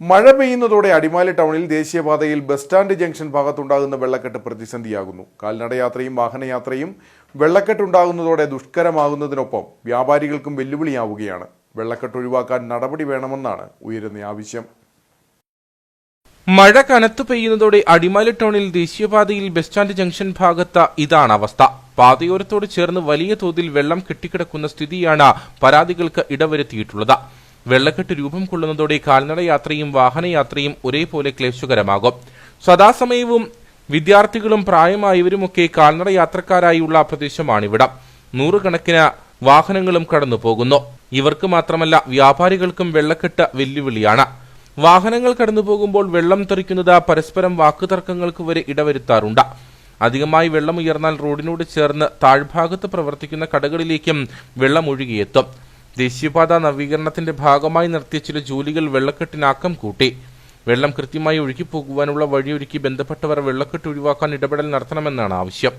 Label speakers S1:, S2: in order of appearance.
S1: മഴ പെയ്യുന്നതോടെ അടിമാലി ടൗണിൽ ദേശീയപാതയിൽ ബസ് സ്റ്റാൻഡ് ജംഗ്ഷൻ ഭാഗത്തുണ്ടാകുന്ന വെള്ളക്കെട്ട് പ്രതിസന്ധിയാകുന്നു. കാൽനടയാത്രയും വാഹനയാത്രയും വെള്ളക്കെട്ടുണ്ടാകുന്നതോടെ ദുഷ്കരമാകുന്നതിനൊപ്പം വ്യാപാരികൾക്കും വെല്ലുവിളിയാവുകയാണ്. വെള്ളക്കെട്ട് ഒഴിവാക്കാൻ നടപടി വേണമെന്നാണ് ഉയരുന്ന ആവശ്യം.
S2: മഴ കനത്തു പെയ്യുന്നതോടെ അടിമാലി ടൗണിൽ ദേശീയപാതയിൽ ബസ് സ്റ്റാൻഡ് ജംഗ്ഷൻ ഭാഗത്ത് ഇതാണ് അവസ്ഥ. പാതയോരത്തോട് ചേർന്ന് വലിയ തോതിൽ വെള്ളം കെട്ടിക്കിടക്കുന്ന സ്ഥിതിയാണ് പരാതികൾക്ക് ഇടവരുത്തിയിട്ടുള്ളത്. വെള്ളക്കെട്ട് രൂപം കൊള്ളുന്നതോടെ കാൽനടയാത്രയും വാഹനയാത്രയും ഒരേപോലെ ക്ലേശകരമാകും. സദാസമയവും വിദ്യാർത്ഥികളും പ്രായമായവരുമൊക്കെ കാൽനട യാത്രക്കാരായുള്ള പ്രദേശമാണിവിടം. നൂറുകണക്കിന് വാഹനങ്ങളും കടന്നു പോകുന്നു ഇവർക്ക് മാത്രമല്ല വ്യാപാരികൾക്കും വെള്ളക്കെട്ട് വെല്ലുവിളിയാണ്. വാഹനങ്ങൾ കടന്നു പോകുമ്പോൾ വെള്ളം തെറിക്കുന്നത് പരസ്പരം വാക്കുതർക്കങ്ങൾക്ക് വരെ ഇടവരുത്താറുണ്ട്. അധികമായി വെള്ളം ഉയർന്നാൽ റോഡിനോട് ചേർന്ന് താഴ്ഭാഗത്ത് പ്രവർത്തിക്കുന്ന കടകളിലേക്കും വെള്ളം ഒഴുകിയെത്തും. ദേശീയപാത നവീകരണത്തിന്റെ ഭാഗമായി നടത്തിയ ചില ജോലികൾ വെള്ളക്കെട്ടിനാക്കം കൂട്ടി. വെള്ളം കൃത്യമായി ഒഴുകിപ്പോകുവാനുള്ള വഴിയൊരുക്കി ബന്ധപ്പെട്ടവർ വെള്ളക്കെട്ട് ഒഴിവാക്കാൻ ഇടപെടൽ നടത്തണമെന്നാണ് ആവശ്യം.